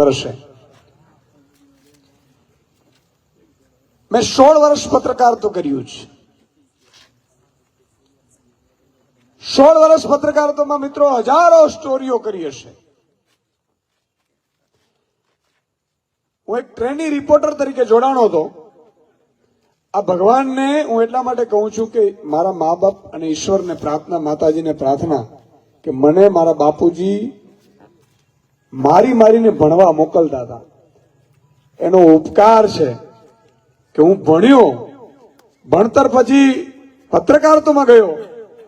વર્ષે. મેં સોળ વર્ષ પત્રકારત્વ કર્યું છે સોળ વર્ષ પત્રકારત્વમાં મિત્રો હજારો સ્ટોરીઓ કરી હશે. હું એક ટ્રેની રિપોર્ટર તરીકે જોડાણો હતો. આ ભગવાનને હું એટલા માટે કહું છું કે મારા મા બાપ અને ઈશ્વરને પ્રાર્થના, માતાજીને પ્રાર્થના કે મને મારા બાપુજી મારી મારીને ભણવા મોકલતા હતા એનો ઉપકાર છે કે હું ભણ્યો, ભણતર પછી પત્રકારત્વમાં ગયો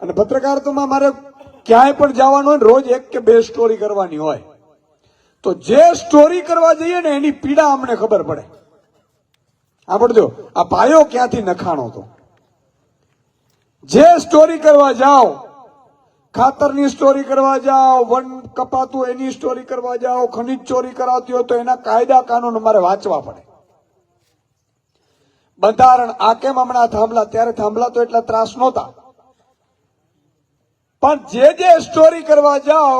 અને પત્રકારત્વમાં મારે ક્યાંય પણ જવાનું હોય રોજ એક કે બે સ્ટોરી કરવાની હોય. તો જે સ્ટોરી કરવા જઈએ ને એની પીડા અમને ખબર પડે. સાંભળજો આ પાયો ક્યાંથી નખાણો હતો જે સ્ટોરી કરવા જાઓ ખાતરની સ્ટોરી કરવા જાઓ, વન કપાતું એની સ્ટોરી કરવા જાઓ, ખનિજ ચોરી કરાવતી હોય તો એના કાયદા કાનૂન અમારે વાંચવા પડે. બંધારણ, આ કેમ હમણાં થાંભલા? ત્યારે થાંભલા તો એટલા ત્રાસ નહોતા. પણ જે જે સ્ટોરી કરવા જાઓ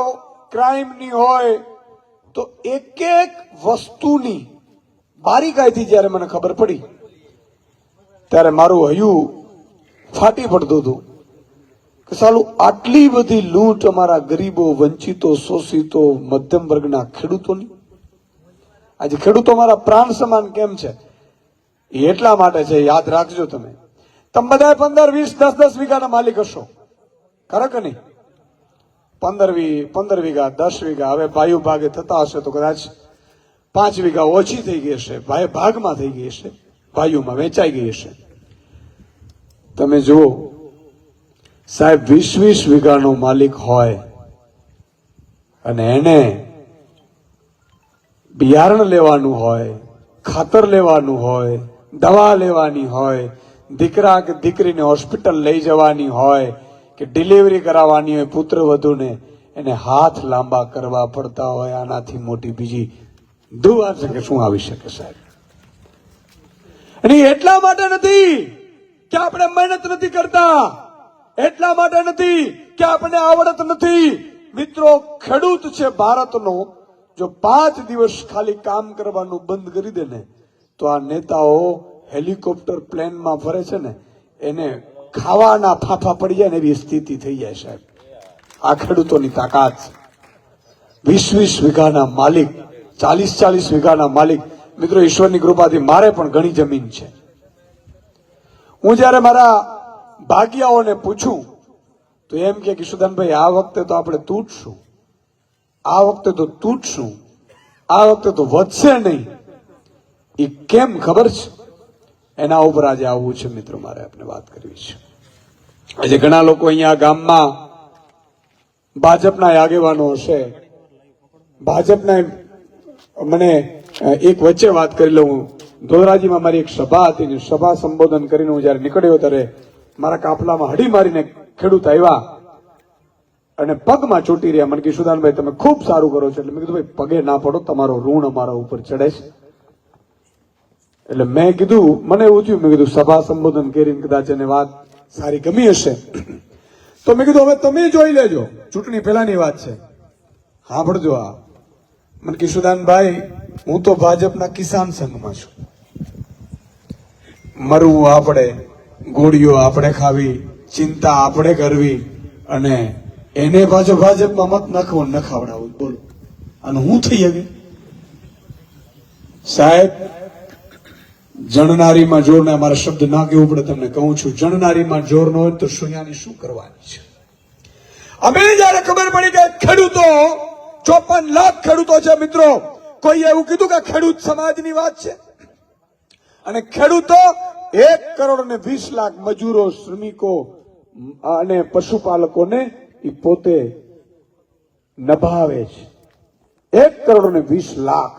ક્રાઇમની હોય, તો એક એક વસ્તુની બારીકાઈથી જ્યારે મને ખબર પડી, ત્યારે મારું હયું ફાટી પડતું હતું. કે સાલું આટલી બધી લૂંટ અમારા ગરીબો, વંચિતો, શોષિતો, મધ્યમ વર્ગના ખેડૂતોની? આજે ખેડૂતો મારા પ્રાણ સમાન કેમ છે? એ એટલા માટે છે, યાદ રાખજો તમે. તમે બધા પંદર વીસ, દસ દસ વીઘાના માલિક હશો. ખરા કે નહીં? પંદર વી, પંદર વીઘા, દસ વીઘા, હવે ભાઈઓ ભાગે થતા હશે તો કદાચ પાંચ વીઘા ઓછી થઈ ગઈ હશે, ભાઈ ભાગમાં થઈ ગઈ હશે, ભાઈઓમાં વેચાઈ ગઈ હશે. તમે જુઓ સાહેબ, વીસ વીસ વીઘાનો માલિક હોય અને એને બિયારણ લેવાનું હોય, ખાતર લેવાનું હોય, દવા લેવાની હોય, દીકરા કે દીકરીને હોસ્પિટલ લઈ જવાની હોય કે ડિલિવરી કરાવવાની હોય, પુત્ર વધુને એને હાથ લાંબા કરવા પડતા હોય, આનાથી મોટી બીજી દુવા છે કે શું આવી શકે સાહેબ? અને એટલા માટે નથી કે આપણે મહેનત નથી કરતા. એટલા માટે નથી કે આપણને આવડત નથી. મિત્રો, ખેડૂત છે ભારતનો. જો પાંચ દિવસ ખાલી કામ કરવાનું બંધ કરી દે ને, તો આ નેતાઓ હેલિકોપ્ટર પ્લેનમાં ફરે છે ને, એને ખાવાના ફાફા પડી જાય ને એવી સ્થિતિ થઈ જાય સાહેબ. આ ખેડૂતોની તાકાત છે. વીસ વીસ વીઘાના માલિક ચાલીસ ચાલીસ વીઘાના માલિક, મિત્રો, ઈશ્વરની કૃપાથી મારે પણ ઘણી જમીન છે. હું જ્યારે મારા ભાગ્યાઓને પૂછું, તો એમ કે કિશોદાનભાઈ આ વખતે તો આપણે તૂટશું. આ વખતે તો તૂટશું. આ વખતે તો વધશે નહીં. એ કેમ ખબર છે? એના ઉપર આજે આવવું છે મિત્રો, મારે આપણે વાત કરવી છે. આજે ઘણા લોકો અહીંયા ગામમાં ભાજપના આગેવાનો હશે. ભાજપના મને એક વચ્ચે વાત કરી લઉં. ધોરાજીમાં મારી એક સભા હતી સભા સંબોધન કરીને હું જયારે નીકળ્યો ત્યારે મારા કાફલામાં હડી મારીને ખેડૂત આવ્યા અને પગમાં ચોટી રહ્યા. મને કિશુદાનભાઈ તમે ખૂબ સારું કરો છો. એટલે મેં કીધું, ભાઈ, પગે ના પડો, તમારો ઋણ અમારા ઉપર ચડે છે. એટલે મેં કીધું, મને એવું થયું, મેં કીધું, સભા સંબોધન કરીને કદાચ એને વાત સારી ગમી હશે. તો મેં કીધું, હવે તમે જોઈ લેજો, ચૂંટણી પહેલાની વાત છે. હા ભણજો આ. મને કિશુદાનભાઈ હું તો ભાજપના કિસાન સંઘમાં છું. મરવું આપણે ગોળીઓ આપણે ખાવી, ચિંતા આપણે કરવી અને એને પાછો ભાજપમાં મત નાખવો ને બોલો. અને હું થઈ શકે? સાહેબ, જણનારીમાં જોર ને મારા શબ્દ ના કેવું પડે, તમને કહું છું, જણનારીમાં જોર ન હોય તો સુયાની શું કરવાની છે? અમે જયારે ખબર પડી કે ખેડૂતો, ચોપન લાખ ખેડૂતો છે મિત્રો કોઈ એવું કીધું કે ખેડૂત સમાજની વાત છે? અને ખેડૂતો એક કરોડ ને વીસ લાખ મજૂરો, શ્રમિકો અને પશુપાલકોને એ પોતે નભાવે છે. એક કરોડ ને વીસ લાખ.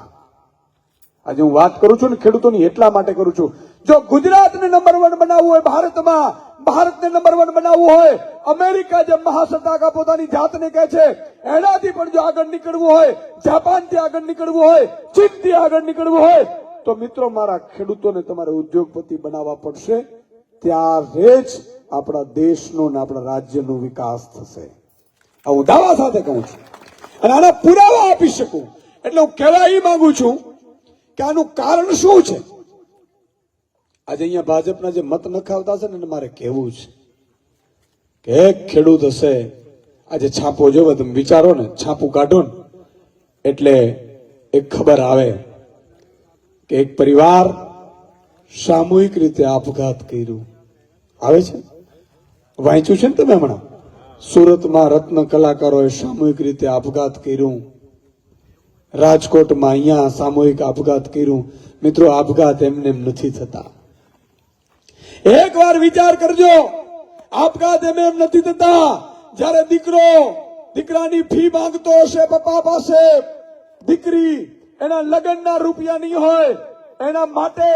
આજે હું વાત કરું છું ને ખેડૂતોની એટલા માટે કરું છું. જો ગુજરાતને નંબર વન બનાવવું હોય ભારતમાં, ભારતને નંબર વન બનાવવું હોય, અમેરિકા જે મહાસત્તાકા પોતાની જાતને કહે છે, એનાથી પણ જો આગળ નીકળવું હોય, જાપાનથી આગળ નીકળવું હોય, ચીનથી આગળ નીકળવું હોય તો મિત્રો, મારા ખેડૂતોને તમારે ઉદ્યોગપતિ બનાવવા પડશે. ત્યારે જ આપણા દેશનો ને આપણા રાજ્યનો વિકાસ થશે. આ હું દાવા સાથે કહું છું. અને આના પુરાવા આપી શકું. એટલે હું કહેવા એ માંગુ છું કે આનું કારણ શું છે? આજે અહીંયા ભાજપના જે મત નખાવતા છે ને, એને મારે કહેવું છે કે ખેડૂત હશે, આજે છાપો જોવે, તમે વિચારો ને, છાપું કાઢો ને, એટલે એક ખબર આવે કે એક પરિવાર સામૂહિક રીતે આપઘાત કર્યું. આવે છે? વાંચ્યું છે ને તમે હમણાં? સુરતમાં રત્ન કલાકારોએ સામૂહિક રીતે આપઘાત કર્યું. રાજકોટમાં અહીંયા સામૂહિક આપઘાત કર્યું. મિત્રો, આપઘાત એમને નથી થતા. એક વાર વિચાર કરજો, આપઘાત એમ એમ નથી થતા. જ્યારે દીકરો દીકરાની ફી માંગતો હશે, પપ્પા પાસે દીકરી એના લગ્નના રૂપિયા નહીં હોય. એના માટે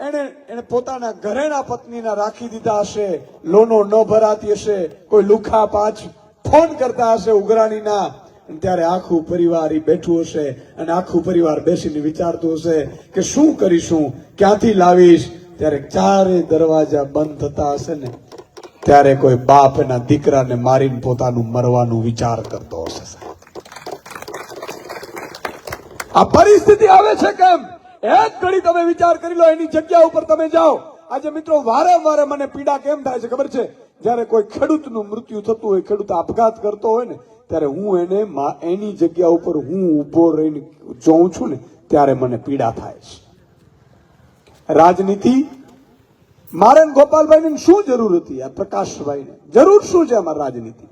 એને એને પોતાના ઘરેણા પત્નીના રાખી દીધા હશે. લોનો ન ભરાતી હશે. કોઈ લુખા પાંચ ફોન કરતા હશે ઉઘરાણીના. ત્યારે આખું પરિવાર ઈ બેઠું હશે અને આખું પરિવાર બેસીને વિચારતું હશે કે શું કરીશું? ક્યાંથી લાવીશ? ત્યારે ચારે દરવાજા બંધ થતા હશે ને. ત્યારે કોઈ બાપ એના દીકરાને મારીને પોતાનું મરવાનું વિચાર કરતો હશે. આ પરિસ્થિતિ આવે છે કેમ? એક ઘડી તમે વિચાર કરી લો, એની જગ્યા ઉપર તમે જાઓ. આજે મિત્રો વારંવાર મને પીડા કેમ થાય છે ખબર છે? જ્યારે કોઈ ખેડૂતનું મૃત્યુ થતું હોય, ખેડૂત આપઘાત કરતો હોય ને, ત્યારે હું એને એની જગ્યા ઉપર હું ઊભો રહીને જોઉં છું ને, ત્યારે મને પીડા થાય છે. રાજનીતિ મારે ગોપાલભાઈને શું જરૂર હતી? આ પ્રકાશભાઈને. જરૂર શું છે અમારી રાજનીતિ?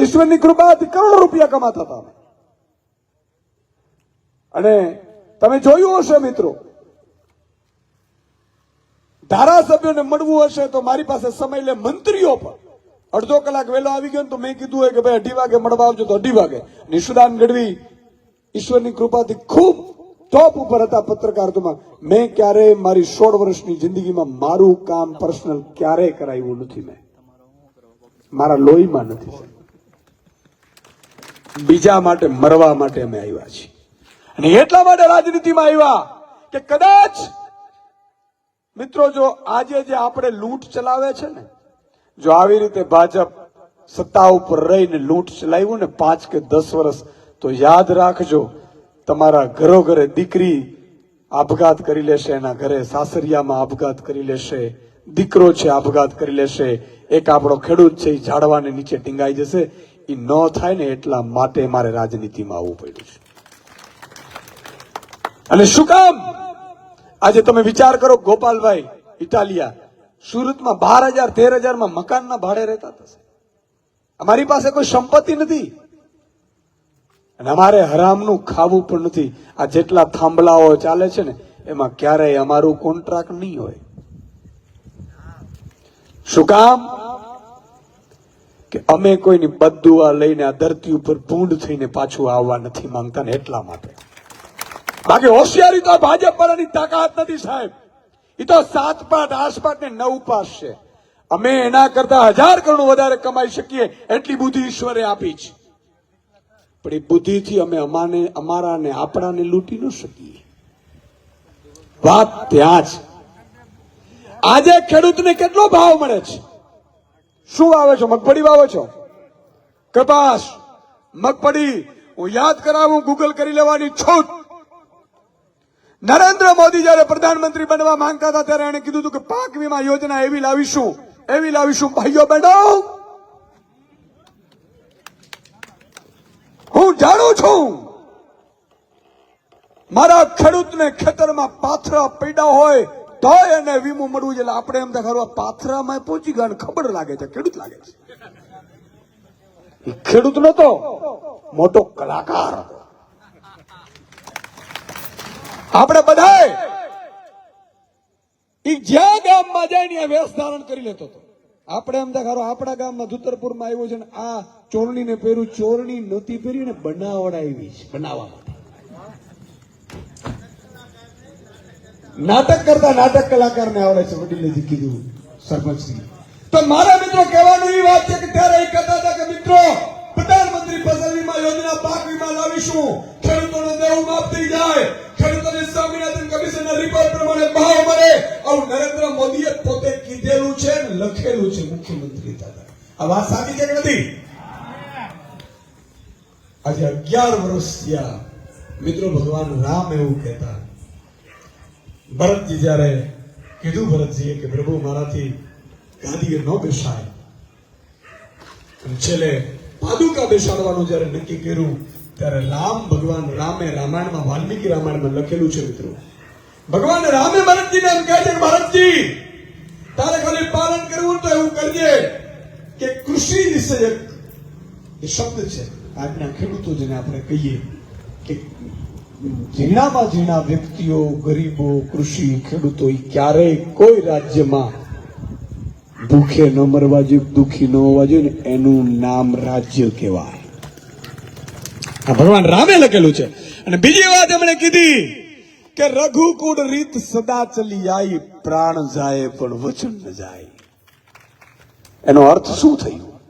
ઈશ્વરની કૃપાથી કરોડો રૂપિયા કમાતા હતા અને તમે જોયું હશે મિત્રો, ધારાસભ્યોને મળવું હશે તો મારી પાસે સમય લે મંત્રીઓ પણ. અડધો કલાક વહેલો આવી ગયો તો મેં કીધું હોય કે ભાઈ અઢી વાગે મળવા આવજો તો અઢી વાગે. નિશુદાન ગઢવી ઈશ્વરની કૃપાથી ખૂબ ટોપ ઉપર હતા પત્રકારત્વમાં મેં ક્યારેય મારી સોળ વર્ષની જિંદગીમાં મારું કામ પર્સનલ ક્યારેય કરાવ્યું નથી મેં. મારા લોહીમાં નથી. બીજા માટે, મરવા માટે અમે આવ્યા છીએ. અને એટલા માટે રાજનીતિમાં આવ્યા કે કદાચ, મિત્રો, જો આજે જે આપણે લૂંટ ચલાવે છે ને, જો આવી રીતે ભાજપ સત્તા ઉપર રહીને લૂંટ ચલાવ્યું ને પાંચ કે દસ વર્ષ, તો યાદ રાખજો, તમારા ઘરો ઘરે દીકરી આપઘાત કરી લેશે, એના ઘરે સાસરિયામાં આપઘાત કરી લેશે, દીકરો છે આપઘાત કરી લેશે, એક આપણો ખેડૂત છે એ ઝાડવાને નીચે ટીંગાઈ જશે, એ ન થાય ને એટલા માટે મારે રાજનીતિમાં આવવું પડ્યું છે. અને શું કામ? આજે તમે વિચાર કરો ગોપાલભાઈ, ઇટાલિયા, સુરતમાં બાર હજાર, તેર હજારમાં મકાનના ભાડે રહેતા થશે. અમારી પાસે કોઈ સંપત્તિ નથી. અને અમારે હરામનું ખાવું પણ નથી. આ જેટલા થાંભલાઓ ચાલે છે ને, એમાં ક્યારેય અમારું કોન્ટ્રાક્ટ નહીં હોય. શું કામ? કે અમે કોઈની બદુઆ લઈને આ ધરતી ઉપર ભૂંડ થઈને પાછું આવવા નથી માંગતા ને એટલા માટે. બાકી હોશિયારી તો ભાજપ વાળાની તાકાત નથી, સાહેબ. એ તો સાત પાઠ આઠ પાઠ ને નવ પાસ છે. અમે એના કરતા હજાર ગણું વધારે કમાઈ શકીએ એટલી બુદ્ધિ ઈશ્વરે આપી છે. પણ એ બુદ્ધિથી અમે અમાને, અમારા ને આપણાને લૂંટી ન શકીએ. વાત ત્યાં જ. આજે ખેડૂતને કેટલો ભાવ મળે છે? શું વાવે છો? મગફળી વાવો છો? કપાસ, મગફળી. હું યાદ કરાવું ગૂગલ કરી લેવાની છૂટ નરેન્દ્ર મોદી જયારે પ્રધાનમંત્રી બનવા માંગતા હતા, ત્યારે એને કીધું હતું કે પાક વીમા યોજના એવી લાવીશું એવી લાવીશું. ભાઈઓ બહેનો હું જાણું છું, મારા ખેડૂતને ખેતરમાં પાથરા પડ્યા હોય તો એને વીમો મળવું છે આપણે એમ ખરું પાથરામાં પહોંચી ગયા ખબર લાગે છે, ખેડૂત લાગે છે. ખેડૂત નતો મોટો કલાકાર હતો. આપણે બધા જ્યાં ગામમાં જાય ને વેશ ધારણ કરી લેતો હતો. આપણે એમ થાય આપણા ગામમાં ધુતરપુરમાં આવ્યો છે ને આ ચોરણીને પહેર્યું, ચોરણી નહોતી પહેરી ને બનાવડાવી છે, બનાવવા માટે. નાટક કરતા નાટક કલાકારને આવડે છે, વડીલે કીધું સરપંચથી તો મારા મિત્રો કહેવાનું એ વાત છે કે ત્યારે એ કહેતા હતા કે મિત્રો, પ્રધાનમંત્રી ફસલ વીમા યોજના, પાક વીમા લાવીશું. ખેડૂતોનો દેવું માફ થઈ જાય. ખેડૂતોને સ્વામિનાથન કમિશનના રિપોર્ટ પ્રમાણે ભાવ મળે. આવું નરેન્દ્ર મોદીએ પોતે કીધેલું છે લખેલું છે મુખ્યમંત્રી દાદા આ વાત સાચી છે કે નથી? આજે અગિયાર વર્ષ થયા. મિત્રો, ભગવાન રામ એવું કહેતા. ભરતજી જ્યારે કીધું ભરતજીએ કે પ્રભુ, મારાથી ગાદીએ ન બેસાય. છેલ્લે પાદુકા બેસાડવાનું જ્યારે નક્કી કર્યું ત્યારે રામ ભગવાન રામે રામાયણમાં, વાલ્મીકી રામાયણમાં લખેલું છે મિત્રો. ભગવાન રામે ભરતજીને એમ કહે છે ભરતજી, તારે ખાલી પાલન કરવું તો એવું કરજે કે કૃષિ વિષયક એ શબ્દ છે. આજના ખેડૂતો જેને આપણે કહીએ કે ઝીણામાં ઝીણા વ્યક્તિઓ, ગરીબો, કૃષિ ખેડૂતો એ ક્યારેય કોઈ રાજ્યમાં ભૂખે ન મરવા જોઈએ, દુઃખી ન હોવા જોઈએ ને એનું નામ રાજ્ય કહેવાય. આ ભગવાન રામે લખેલું છે. અને બીજી વાત એમણે કીધી કે રઘુકુળ રીત સદા ચલી આઈ, પ્રાણ જાય પણ વચન ન જાય. એનો અર્થ શું થયું?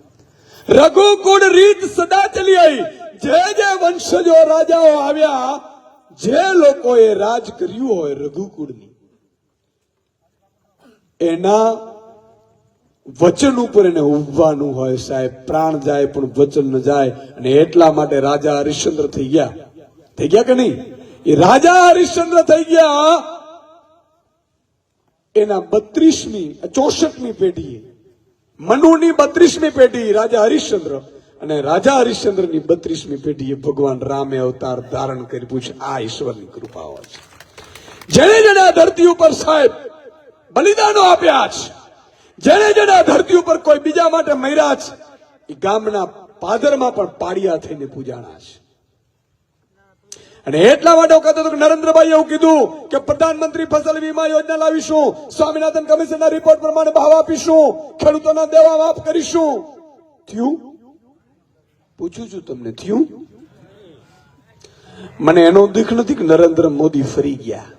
રઘુકુળ રીત સદા ચલી આવી જે જે વંશજો રાજાઓ આવ્યા, જે લોકોએ રાજ કર્યું હોય રઘુકુળની, એના વચન ઉપર એને ઉભવાનું હોય સાહેબ. પ્રાણ જાય પણ વચન ન જાય. અને એટલા માટે રાજા હરિશ્ચંદ્ર થઈ ગયા. થઈ ગયા કે નહીં? એ રાજા હરિશ્ચંદ્ર થઈ ગયા. એના બત્રીસમી, ચોસઠમી પેઢીએ. મનુની બત્રીસમી પેઢી રાજા હરિશ્ચંદ્ર. અને રાજા હરિશ્ચંદ્રની બત્રીસમી પેઢીએ ભગવાન રામે અવતાર ધારણ કરી પૂછે આ ઈશ્વરની કૃપાઓ છે. જેને જેને આ ધરતી ઉપર સાહેબ બલિદાનો આપ્યા છે. જેને જેને ધરતી ઉપર કોઈ બીજા માટે મર્યા છે, એ ગામના પાદરમાં પણ પાડિયા થઈને પૂજાણા છે. અને એટલા માટે હું કહેતો નરેન્દ્રભાઈ એવું કીધું કે પ્રધાનમંત્રી ફસલ વીમા યોજના લાવીશું, સ્વામિનાથન કમિશનના રિપોર્ટ પ્રમાણે ભાવ આપીશું, ખેડૂતોના દેવા માફ કરીશું. થયું? પૂછું છું તમને, થયું? મને એનો દુઃખ નથી કે નરેન્દ્ર મોદી ફરી ગયા.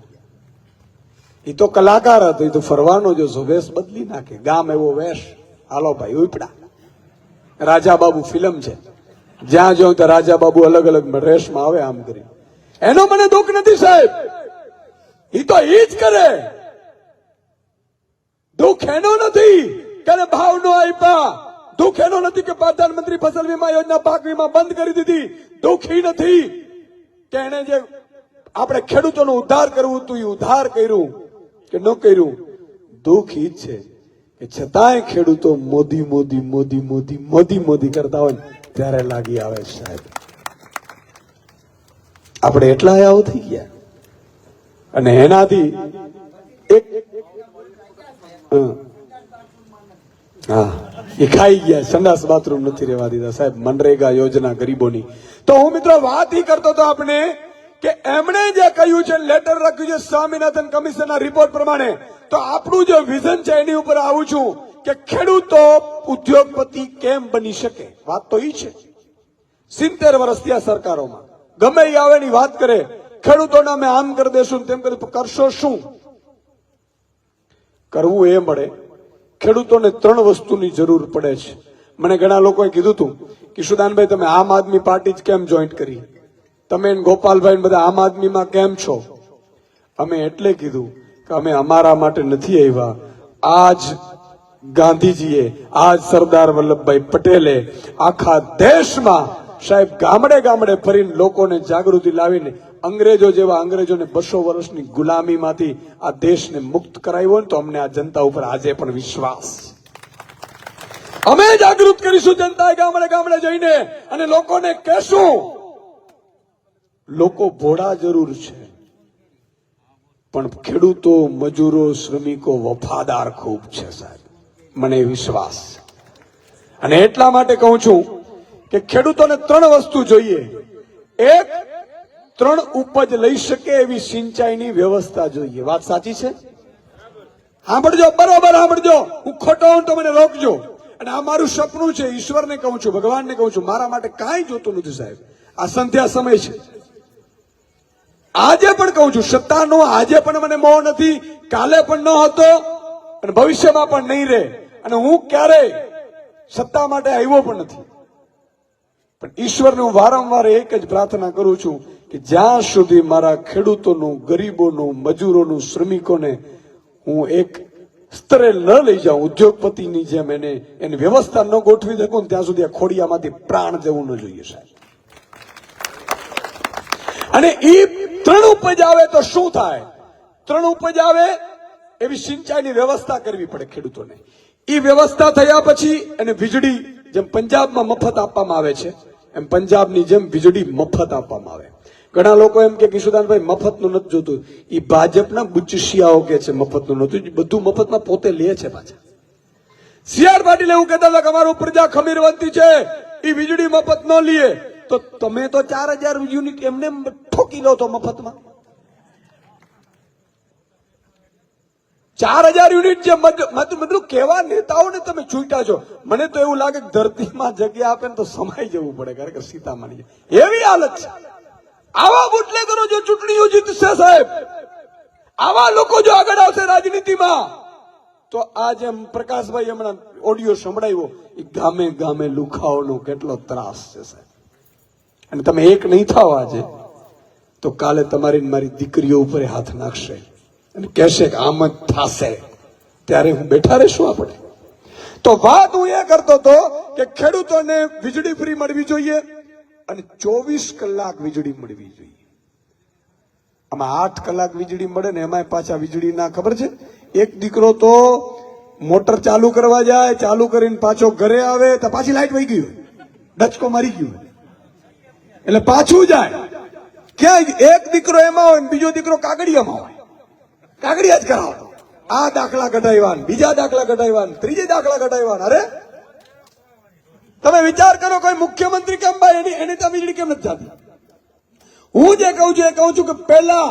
એ તો કલાકાર હતો એ તો ફરવાનો જો વેશ બદલી નાખે. ગામ એવો વેશ. હાલો ભાઈ, ઉપડા. રાજા બાબુ ફિલ્મ છે. જ્યાં જોઉં તો રાજા બાબુ અલગ અલગ રેશમાં આવે આમ કરી એનો મને દુઃખ નથી સાહેબ. એ તો એ જ કરે. દુઃખ એનો નથી કે એને ભાવ નો આપ્યા. દુઃખ એનો નથી કે પ્રધાનમંત્રી ફસલ વીમા યોજના પાક વીમા બંધ કરી દીધી. દુઃખ નથી કે એને જે આપણે ખેડૂતોનું ઉદ્ધાર કરવું હતું એ ઉદ્ધાર કર્યું. કે ન કર્યું? દુઃખ ઈ છે. કે છતાંય ખેડૂતો મોદી મોદી મોદી મોદી મોદી મોદી કરતા હોય ત્યારે લાગી આવે સાહેબ. આપણે એટલા આવો થઈ ગયા. અને એનાથી એક. હા. એ ખાઈ ગયા. સંડાસ બાથરૂમ નથી રહેવા દીધા. સાહેબ, મનરેગા યોજના ગરીબોની. તો હું મિત્રો વાત ઈ કરતો તો આપણે કે એમણે જે કહ્યું છે લેટર લખ્યું છે, સ્વામિનાથન કમિશનના રિપોર્ટ પ્રમાણે. તો આપણું જે વિઝન છે, એની ઉપર આવું છું કે ખેડૂતો ઉદ્યોગપતિ કેમ બની શકે? વાત તો ઈ છે. સિત્તેર વર્ષથી આ સરકારોમાં. ગમે એ આવે એની વાત કરે. ખેડૂતોને અમે આમ કરી દેશું તેમ કરી કરશો શું? કરવું એ મળે. ખેડૂતોને ત્રણ વસ્તુની જરૂર પડે છે. મને ઘણા લોકોએ કીધું હતું કે, સુદાનભાઈ, તમે આમ આદમી પાર્ટી જ કેમ જોઈન્ટ કરી? તમે ગોપાલભાઈ બધા આમ આદમીમાં કેમ છો? અમે એટલે કીધું કે અમે અમારા માટે નથી આવ્યા. આજ ગાંધીજીએ, આજ સરદાર વલ્લભભાઈ પટેલે આખા દેશમાં સાહેબ ગામડે ગામડે ફરીને લોકોને જાગૃતિ લાવીને અંગ્રેજો જેવા અંગ્રેજોને બસો વર્ષની ગુલામીમાંથી આ દેશને મુક્ત કરાવ્યો ને તો અમને આ જનતા ઉપર આજે પણ વિશ્વાસ. અમે જાગૃત કરીશું જનતાએ ગામડે ગામડે જઈને અને લોકોને કહેશું લોકો ભોળા જરૂર છે. પણ ખેડૂતો, મજૂરો, શ્રમિકો વફાદાર ખૂબ છે સાહેબ. મને વિશ્વાસ. અને એટલા માટે કહું છું કે ખેડૂતોને ત્રણ વસ્તુ જોઈએ. એક, ત્રણ ઉપજ લઈ શકે એવી સિંચાઈની વ્યવસ્થા જોઈએ. વાત સાચી છે? સાંભળજો, બરોબર સાંભળજો. હું ખોટો હું તો મને રોકજો. અને આ મારું સપનું છે. ઈશ્વરને કહું છું, ભગવાનને કહું છું, મારા માટે કાંઈ જોતું નથી સાહેબ. આ સંધ્યા સમય છે. આજે પણ કહું છું, સત્તાનો આજે પણ મને મોહ નથી, કાલે પણ ન હતો અને ભવિષ્યમાં પણ નહીં રહે. અને હું ક્યારેય સત્તા માટે આવ્યો પણ નથી. પણ ઈશ્વરને હું વારંવાર એક જ પ્રાર્થના કરું છું કે જ્યાં સુધી મારા ખેડૂતોનું, ગરીબોનું, મજૂરોનું, શ્રમિકોને હું એક સ્તરે ન લઈ જાઉં, ઉદ્યોગપતિની જેમ એને, એની વ્યવસ્થા ન ગોઠવી શકું ત્યાં સુધી આ ખોડિયામાંથી પ્રાણ જવું ન જોઈએ સાહેબ. અને ઈ ત્રણ ઉપજ આવે તો શું થાય? ત્રણ ઉપજ આવે, એવી સિંચાઈની વ્યવસ્થા કરવી પડે ખેડૂતોને. એ વ્યવસ્થા થયા પછી અને વીજળી જેમ પંજાબમાં મફત આપવામાં આવે છે, એમ પંજાબની જેમ વીજળી મફત આપવામાં આવે. ઘણા લોકો એમ કે કિશોદાનભાઈ, મફતનું નથી જોતું. એ ભાજપના બુચિશિયાઓ કે છે મફતનું નહોતું. બધું મફતમાં પોતે લે છે પાછા. સીઆર પાટીલ એવું કહેતા હતા કે અમારું પ્રજા ખમીરવંતી છે. એ વીજળી મફત ન લીએ તો તમે તો ચાર હજાર યુનિટ એમને ઠોકી લો તો મફતમાં. ચાર હજાર યુનિટ જે મત- મત- મતલબ કેવા નેતાઓને તમે છૂટા છો? મને તો એવું લાગે ધરતીમાં જગ્યા આપે ને તો સમાઈ જવું પડે, કારણ કે સીતામાની એવી હાલત છે. આવા બુટલેગરો જો ચૂંટણીઓ જીતશે સાહેબ, આવા લોકો જો આગળ આવશે રાજનીતિમાં, તો આ જેમ પ્રકાશભાઈ હમણાં ઓડિયો સંભળાવ્યો, એ ગામે ગામે લુખાઓનો કેટલો ત્રાસ છે સાહેબ. અને તમે એક નહીં થાવ આજે, તો કાલે તમારી મારી દીકરીઓ ઉપર હાથ નાખશે અને કહેશે કે આમ જ થશે. ત્યારે હું બેઠા રહેશું આપણે. તો વાત હું એ કરતો હતો કે ખેડૂતોને વીજળી ફ્રી મળવી જોઈએ અને ચોવીસ કલાક વીજળી મળવી જોઈએ. આમાં આઠ કલાક વીજળી મળે ને એમાંય પાછા વીજળી ના ખબર છે? એક દીકરો તો મોટર ચાલુ કરવા જાય, ચાલુ કરીને પાછો ઘરે આવે, તો પાછી લાઈટ વહી ગયું ડચકો મારી ગયો. એટલે પાછું જાય. ક્યાંય એક દીકરો એમાં હોય બીજો દીકરો કાગડિયામાં હોય. કાગડિયા જ કરાવતો. આ દાખલા કઢાવ્યા બીજા દાખલા ને ત્રીજે દાખલા કઢાવ્યા અરે! તમે વિચાર કરો કોઈ મુખ્યમંત્રી કેમ ભાઈ એની એની તો વીજળી કેમ નથી જતી હું જે કહું છું એ કહું છું કે પહેલા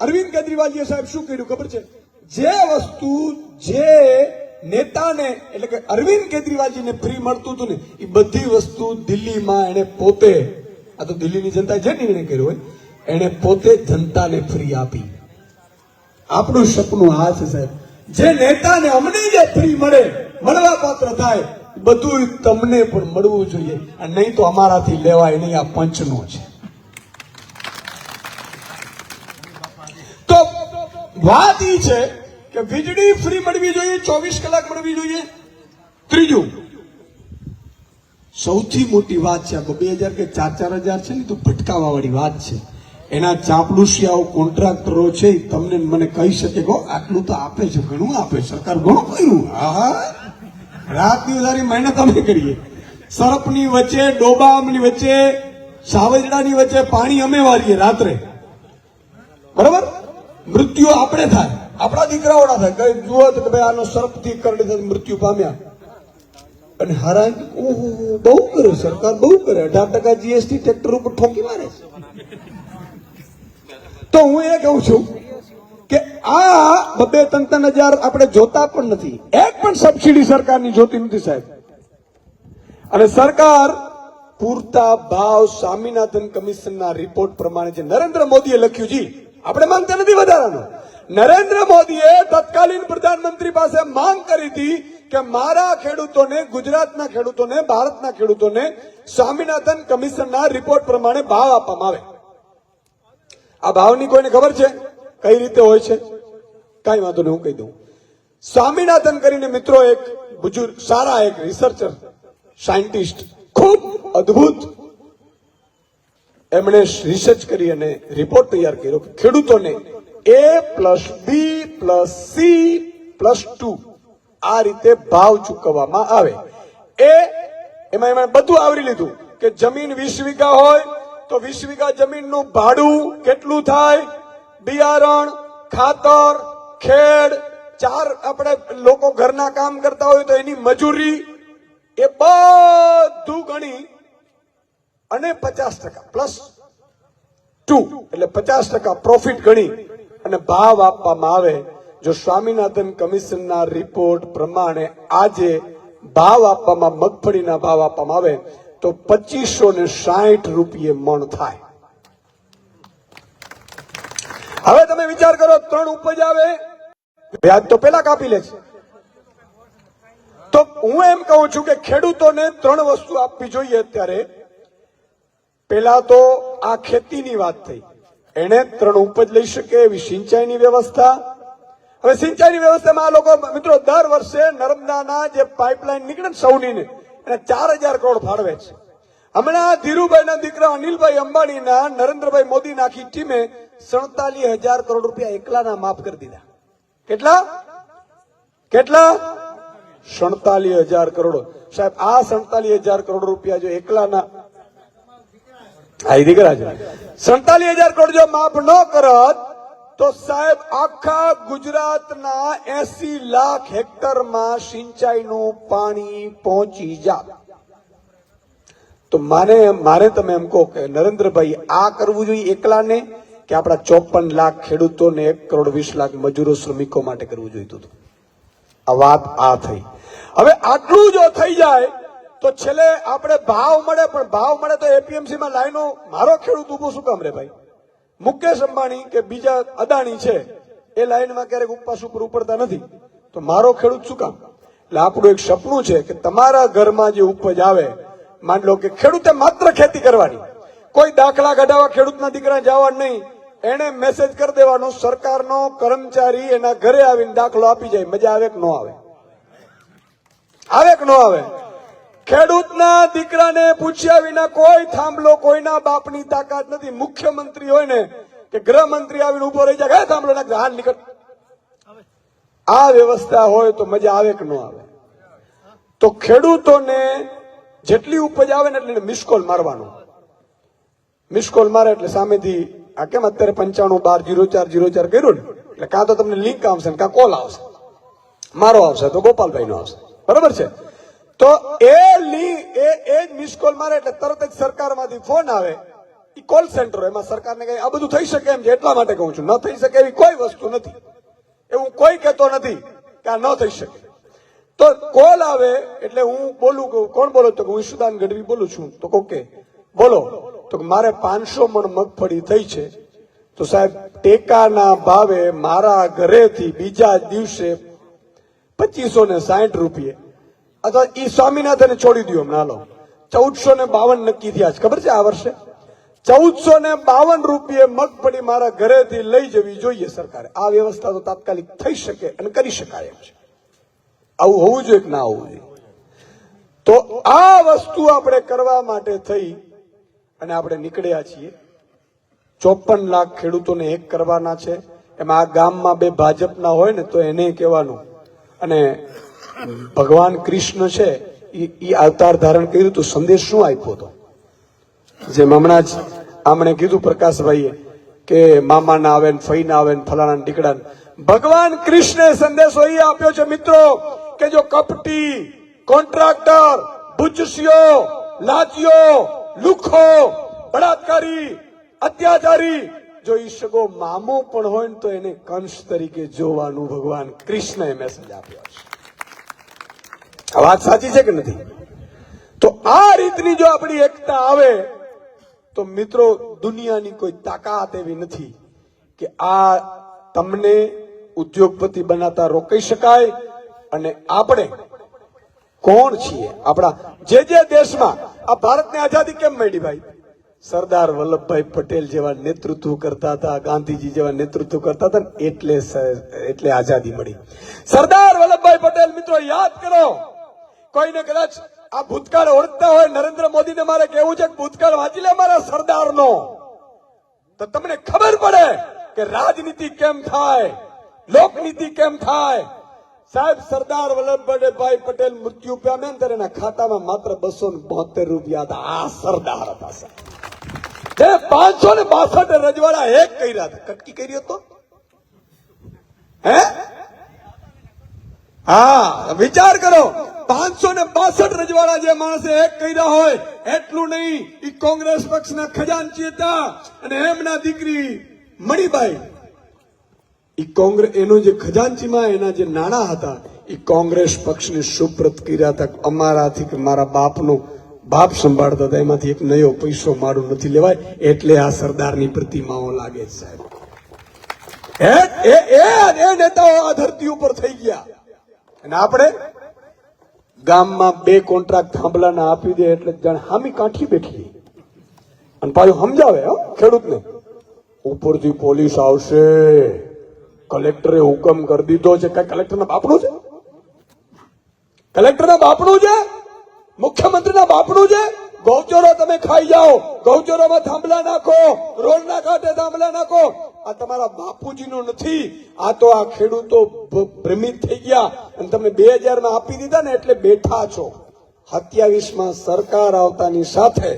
અરવિંદ કેજરીવાલજી સાહેબ શું કર્યું ખબર છે? જે વસ્તુ જે નેતાને એટલે કે અરવિંદ કેજરીવાલજીને ફ્રી મળતું હતું ને, એ બધી વસ્તુ દિલ્હીમાં એને પોતે આ તો દિલ્હીની જનતાએ જે નિર્ણય કર્યો હોય એને પોતે જનતાને ફ્રી આપી. આપણું સપનું આ છે, સાહેબ. જે નેતાને અમને જે ફ્રી મળે મળવા પાત્ર થાય બધું તમને પણ મળવું જોઈએ. અને નહીં તો અમારાથી લેવાય નહીં, આ પંચનો છે. તો વાત એ છે કે વીજળી ફ્રી મળવી જોઈએ, ચોવીસ કલાક મળવી જોઈએ. ત્રીજું સૌથી મોટી વાત છે આ બે હજાર કે ચાર ચાર હજાર છે ને તો ભટકાવા વાળી વાત છે. એના ચાપલુસિયાઓ કોન્ટ્રાક્ટરો છે તમને મને કહી શકે કે આટલું તો આપે છે, ઘણું આપે સરકાર ઘણું કર્યું. હા રાત દિવસારી મહેનત અમે કરીએ. સરપની વચ્ચે, ડોબામની વચ્ચે, સાવજડાની વચ્ચે પાણી અમે વારીએ રાત્રે. બરાબર? મૃત્યુ આપણે થાય. આપણા દીકરાઓના થાય. જુઓ તો ભાઈ આનો સર્પથી કરડે મૃત્યુ પામ્યા. અને ઓહો, બહુ કરે, સરકાર બહુ કરે. અઢાર ટકા જીએસટી ટ્રેક્ટર ઉપર ઠોકી મારે તો હું એ કહું છું કે આ બબે ત્રણ ત્રણ હજાર આપણે જોતા પણ નથી. એક પણ સબસિડી સરકારની જોતી નથી, સાહેબ. અને સરકાર પૂરતા ભાવ સ્વામિનાથન કમિશનના રિપોર્ટ પ્રમાણે જે નરેન્દ્ર મોદીએ લખ્યું જી, આપણે માંગતા નથી વધારાનો. નરેન્દ્ર મોદીએ તત્કાલીન પ્રધાનમંત્રી પાસે માંગ કરી હતી કે મારા ખેડૂતોને, ગુજરાતના ખેડૂતોને, ભારતના ખેડૂતોને સ્વામિનાથન કમિશનના રિપોર્ટ પ્રમાણે ભાવ આપવામાં આવે. આ ભાવની કોઈને ખબર છે? કઈ રીતે હોય છે? કઈ વાંધો નહીં, હું કહી દઉં. સ્વામિનાથન કરીને મિત્રો એક બુજુર્ગ, સારા એક રિસર્ચર સાયન્ટિસ્ટ ખૂબ અદ્ભુત એમણે રિસર્ચ કરી અને રિપોર્ટ તૈયાર કર્યો ખેડૂતોને A plus B plus C plus two આ રીતે ભાવ ચૂકવવામાં આવે. એ, એમાં એમણે બધું આવરી લીધું કે જમીન વીસ વીઘા હોય તો વીસ વીઘા જમીનનું ભાડું કેટલું થાય? બિયારણ, ખાતર, ખેડ, ચાર આપણે લોકો ઘરના કામ કરતા હોય તો એની મજૂરી એ બધું ગણી અને પચાસ ટકા પ્લસ ટુ એટલે પચાસ ટકા પ્રોફિટ ગણી અને ભાવ આપવામાં આવે જો સ્વામિનાથન કમિશનના રિપોર્ટ પ્રમાણે આજે ભાવ આપવામાં, મગફળીના ભાવ આપવામાં આવે, તો પચીસો ને સાઠ રૂપિયે મણ થાય. હવે તમે વિચાર કરો, ત્રણ ઉપજ આવે, વ્યાજ તો પેલા કાપી લે છે. તો હું એમ કહું છું કે ખેડૂતોને ત્રણ વસ્તુ આપવી જોઈએ અત્યારે. પેલા તો આ ખેતીની વાત થઈ. એને ત્રણ ઉપજ લઈ શકે એવી સિંચાઈની વ્યવસ્થા હવે સિંચાઈની વ્યવસ્થામાં આ લોકો, મિત્રો, દર વર્ષે નર્મદાના જે પાઇપલાઇન નીકળે ને સૌની એને ચાર કરોડ ફાળવે છે. હમણાં ધીરુભાઈના દીકરા અનિલભાઈ અંબાણીના, નરેન્દ્રભાઈ મોદી આખી ટીમે સડતાલીસ કરોડ રૂપિયા એકલાના માફ કરી દીધા. કેટલા? કેટલા? સડતાલીસ હજાર કરોડ. સાહેબ, આ સડતાલીસ હજાર કરોડ રૂપિયા જો એકલાના હા દીકરા છે. સડતાલીસ હજાર કરોડ જો માફ ન કરત તો સાહેબ, આખા ગુજરાતના એસી લાખ હેક્ટરમાં સિંચાઈનું પાણી પહોંચી જાય તો મારે મારે તમે એમ કહો કે નરેન્દ્રભાઈ, આ કરવું જોઈએ એકલાને કે આપણા ચોપન લાખ ખેડૂતોને એક કરોડ વીસ લાખ મજૂરો શ્રમિકો માટે કરવું જોઈતું હતું આ વાત આ થઈ. હવે આટલું જો થઈ જાય, તો છેલ્લે આપણે ભાવ મળે, પણ ભાવ મળે તો એપીએમસી માં લાઈનો, મારો ખેડૂત ઊભો શું કામ રે ભાઈ? મુકેશ અંબાણી કે બીજા અદાણી છે, એ લાઈનમાં ક્યારેક ઉપવાસ ઉપર ઉપડતા નથી. તો મારો ખેડૂત શું કામ? એટલે આપણું એક સપનું છે કે તમારા ઘરમાં જે ઉપજ આવે, માની લો કે ખેડૂતે માત્ર ખેતી કરવાની, કોઈ દાખલા કઢાવવા ખેડૂતના દીકરા જવા નહીં એને મેસેજ કરી દેવાનો, સરકારનો કર્મચારી એના ઘરે આવીને દાખલો આપી જાય, મજા આવે કે ન આવે? આવે કે ન આવે? ખેડૂતના દીકરાને પૂછ્યા વિના કોઈ થાંભલો કોઈના બાપની તાકાત નથી. મુખ્યમંત્રી હોય ને કે ગૃહમંત્રી આવીને ઊભો રહી જાય "હે, થાંભલો નાખે હાલ નીકળ. આ વ્યવસ્થા હોય તો મજા આવે કે ન આવે? તો ખેડૂતોને જેટલી ઉપજ આવે ને એટલે મિસકોલ મારવાનો. મિસકોલ મારે એટલે સામેથી આ કેમ અત્યારે પંચાણું બાર જીરો ચાર જીરો ચાર કર્યું ને? એટલે કાં તો તમને લિંક આવશે ને કાં કોલ આવશે? મારો આવશે તો ગોપાલભાઈ નો આવશે. બરાબર છે? તો એ લી એ એ જ મિસ કોલ મારે એટલે તરત જ સરકારમાંથી ફોન આવે. એ કોલ સેન્ટર એમાં સરકારને કઈ આ બધું થઈ શકે એમ છે એટલા માટે કહું છું. ન થઈ શકે એવી કોઈ વસ્તુ નથી. એવું કોઈ કહેતો નથી કે આ ન થઈ શકે. તો કોલ આવે એટલે હું બોલું કહું કોણ બોલો તો હું ઈશુદાન ગઢવી બોલું છું. તો ઓકે બોલો. તો મારે પાંચસો મણ મગફળી થઈ છે. તો સાહેબ, ટેકાના ભાવે મારા ઘરેથી બીજા દિવસે પચીસો ને સાઠ રૂપિયે અથવા ઈ સ્વામિનાથને છોડી દો હમણાં હાલો. ચૌદસો ને બાવન નક્કી થયા છે. ખબર છે આ વર્ષે? ચૌદસો ને બાવન રૂપિયે મગફળી મારા ઘરેથી લઈ જવી જોઈએ સરકારે. આ વ્યવસ્થા તો તાત્કાલિક થઈ શકે અને કરી શકાય એમ છે. આવું હોવું જોઈએ કે ના હોવું જોઈએ? તો આ વસ્તુ આપણે કરવા માટે થઈ અને આપણે નીકળ્યા છીએ. ચોપન લાખ ખેડૂતોને એક કરવાના છે. એમાં આ ગામમાં બે ભાજપના હોય ને તો એને કહેવાનું. અને ભગવાન કૃષ્ણ છે એ અવતાર ધારણ કર્યું તો સંદેશ શું આપ્યો હતો? જેમ હમણાં જ આમણે કીધું પ્રકાશભાઈએ કે મામા ના આવે ને ફઈ ના આવે ને ફલાણા ઢીકડા ભગવાન કૃષ્ણે સંદેશો એ આપ્યો છે, મિત્રો, કે જો કપટી, કોન્ટ્રાક્ટર બુચસીઓ લાજીઓ લુખો, બળાત્કારી, અત્યાચારી, જો ઈ સગો મામો પણ હોય ને તો એને કંસ તરીકે જોવાનું ભગવાન કૃષ્ણએ મેસેજ આપ્યો છે. વાત સાચી છે કે નથી? તો આ રીતની જો આપણી એકતા આવે, તો મિત્રો, દુનિયાની કોઈ તાકાત એવી નથી કે આ તમને ઉદ્યોગપતિ બનાતા રોકી શકાય અને આપણે કોણ છીએ? આપણા જે જે દેશમાં આ ભારતને આઝાદી કેમ મળી ભાઈ? સરદાર વલ્લભભાઈ પટેલ જેવા નેતૃત્વ કરતા હતા, ગાંધીજી જેવા નેતૃત્વ કરતા હતા એટલે એટલે આઝાદી મળી. સરદાર વલ્લભભાઈ પટેલ, મિત્રો, યાદ કરો કોઈને કદાચ આ ભૂતકાળ ઓળખતા હોય, નરેન્દ્ર મોદીને મારે કહેવું છે ભૂતકાળ વાંચી લે મારા સરદારનો. તો તમને ખબર પડે કે રાજનીતિ કેમ થાય, લોકનીતિ કેમ થાય? સાહેબ, સરદાર વલ્લભભાઈ પટેલ મૃત્યુ પામ્યા ત્યારે એના ખાતામાં માત્ર બસો ને બોતેર રૂપિયા હતા. આ સરદાર હતા, સાહેબ. જેને પાંચસો ને બાસઠ રજવાડા એક કર્યા હતા. કટકી કરી હતો? હે? હા, વિચાર કરો. પાંચસો ને બાસઠ રજવાડા જે માણસે એક કર્યા હોય, એટલું નહીં. એ કોંગ્રેસ પક્ષના ખજાનચી હતા અને એમના દીકરી મણિબાઈ એ કોંગ્રેસ એનો જે ખજાનચીમાં એના જે નાણાં હતા એ કોંગ્રેસ પક્ષને સુપ્રત કર્યા હતા અમારાથી કે મારા બાપનો બાપ સંભાળતા હતા. એમાંથી એક નયો પૈસો મારું નથી લેવાય, એટલે આ સરદારની પ્રતિમાઓ લાગે છે, સાહેબ. એ નેતાઓ આ ધરતી ઉપર થઈ ગયા. અને આપણે ગામમાં બે કોન્ટ્રાક્ટ થાંભલાના આપી દે એટલે જાણે હામી કાંઠી બેઠી. અને પાછું સમજાવે ખેડૂતને. ઉપરથી પોલીસ આવશે. કલેક્ટરે હુકમ કરી દીધો છે. કઈ કલેક્ટરના બાપનું છે? કલેક્ટરના બાપનું છે? મુખ્યમંત્રીના બાપનું છે? ગૌચરો તમે ખાઈ જાઓ. ગૌચરોમાં થાંભલા નાખો. રોડના કાંઠે થાંભલા નાખો. આ તમારા બાપુજીનું નથી. આ તો આ ખેડૂતો ભ્રમિત થઈ ગયા અને તમે બે હજારમાં આપી દીધા ને એટલે બેઠા છો. સત્યાવીસમાં સરકાર આવતાની સાથે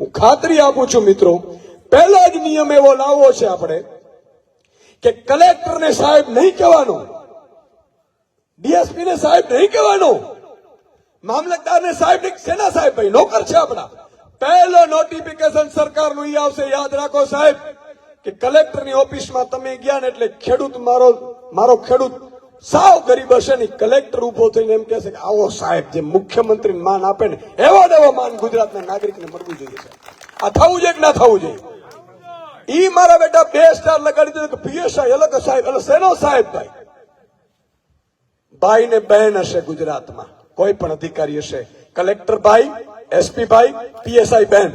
હું ખાતરી આપું છું મિત્રો, પહેલો જ નિયમ એવો લાવવો છે આપણે કે કલેક્ટરને સાહેબ નહીં કહેવાનો. ડીએસપી ને સાહેબ નહીં કહેવાનો. મામલતદારને સાહેબ સેના સાહેબ ભાઈ, નોકર છે આપણા. પહેલો નોટિફિકેશન સરકારનું ઈ આવશે, યાદ રાખો સાહેબ. કે કલેક્ટરની ઓફિસમાં તમે ગયા ને એટલે ખેડૂત મારો મારો ખેડૂત સાવ ગરીબ હશે ને કલેક્ટર ઊભો થઈને એમ કહેશે કે આવો સાહેબ, જે મુખ્યમંત્રી માન આપે ને, એવો એવો માન ગુજરાતના નાગરિકને મળવું જોઈએ, સાહેબ. આ થવું જોઈએ કે ના થવું જોઈએ? ઈ મારા બેટા બે સ્ટાર લગાડી દીધો કે પીએસઆઈ અલગ સાહેબ એટલે શેનો સાહેબ ભાઈ? ભાઈ ને બહેન હશે ગુજરાતમાં. કોઈ પણ અધિકારી હશે. કલેક્ટર ભાઈ, એસપી ભાઈ, પીએસઆઈ બહેન.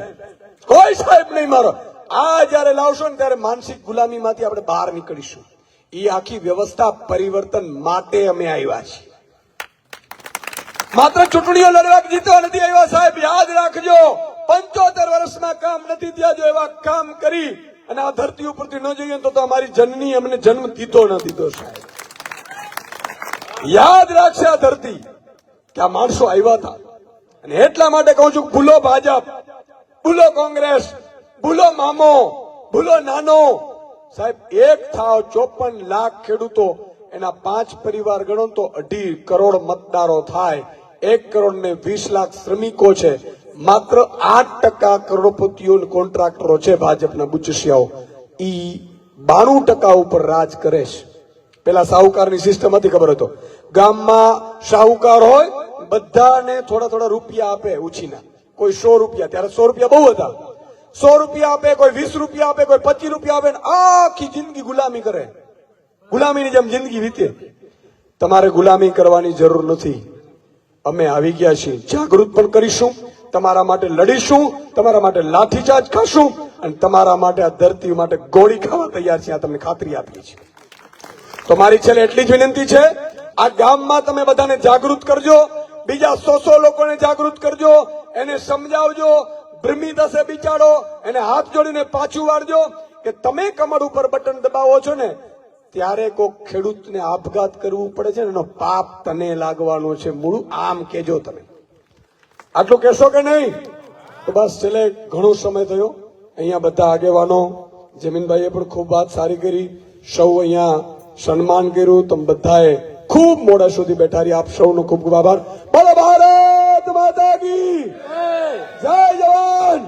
કોઈ સાહેબ નહીં મારો. આ જયારે લાવશો ને ત્યારે માનસિક ગુલામીમાંથી આપણે બહાર નીકળીશું. એ આખી વ્યવસ્થા પરિવર્તન માટે અમે આવ્યા છીએ. માત્ર ચૂંટણીઓ લડવા જીતવા નથી આવ્યા સાહેબ, યાદ રાખજો. પંચોતેર વર્ષમાં કામ નથી ત્યાં જો એવા કામ કરી અને આ ધરતી ઉપરથી ન જોઈએ તો અમારી જનની અમને જન્મ દીધો ન દીધો સાહેબ. યાદ રાખશે આ ધરતી કે આ માણસો આવ્યા હતા. અને એટલા માટે કહું છું, ભૂલો ભાજપ, ભૂલો કોંગ્રેસ ભૂલો મામો ભૂલો નાનો. સાહેબ, એક થાવ ચોપન લાખ ખેડૂતો, એના પાંચ પરિવાર ગણો તો અઢી કરોડ મતદારો થાય. એક કરોડ ને વીસ લાખ શ્રમિકો છે. માત્ર આઠ ટકા કરોડપતિઓ કોન્ટ્રાક્ટરો છે ભાજપના બુચસિયાઓ ઈ બાણું ટકા ઉપર રાજ કરે છે. પેલા સાહુકારની સિસ્ટમ હતી ખબર હતો. ગામમાં સાહુકાર હોય, બધાને થોડા થોડા રૂપિયા આપે ઉછીના. કોઈ સો રૂપિયા, ત્યારે સો રૂપિયા બહુ હતા. સો રૂપિયા આપે, કોઈ વીસ રૂપિયા આપે, કોઈ પચીસ રૂપિયા આપે આખી જિંદગી ગુલામી કરે. ગુલામીની જેમ જિંદગી વીતે. તમારે ગુલામી કરવાની જરૂર નથી. અમે આવી ગયા છીએ. જાગૃત પણ કરીશું. તમારા માટે લડીશું. તમારા માટે લાઠીચાર્જ ખાશું. અને તમારા માટે આ ધરતી માટે ગોળી ખાવા તૈયાર છે આ તમને ખાતરી આપીએ છીએ. તો મારી છેલ્લે એટલી જ વિનંતી છે. આ ગામમાં તમે બધાને જાગૃત કરજો. બીજા સો સો લોકોને જાગૃત કરજો. એને સમજાવજો. ભ્રમિત દસે બિચારો. એને હાથ જોડીને પાછું વાળજો કે તમે કમર ઉપર બટન દબાવો છો ને, ત્યારે કોઈ ખેડૂતને આપઘાત કરવું પડે છે એનો પાપ તને લાગવાનો છે. મૂળ આમ કેજો તમે. આટલું કહેશો કે નહીં? તો બસ છેલ્લે ઘણો સમય થયો. અહીંયા બધા આગેવાનો, જમીનભાઈએ પણ ખૂબ વાત સારી કરી. સૌ અહીંયા સન્માન કર્યું. તમે બધાએ ખૂબ મોડા સુધી બેઠા રહ્યા. આપ સૌનો ખૂબ ખૂબ આભાર. બોલો ભારત! માતા કી જય જવાન.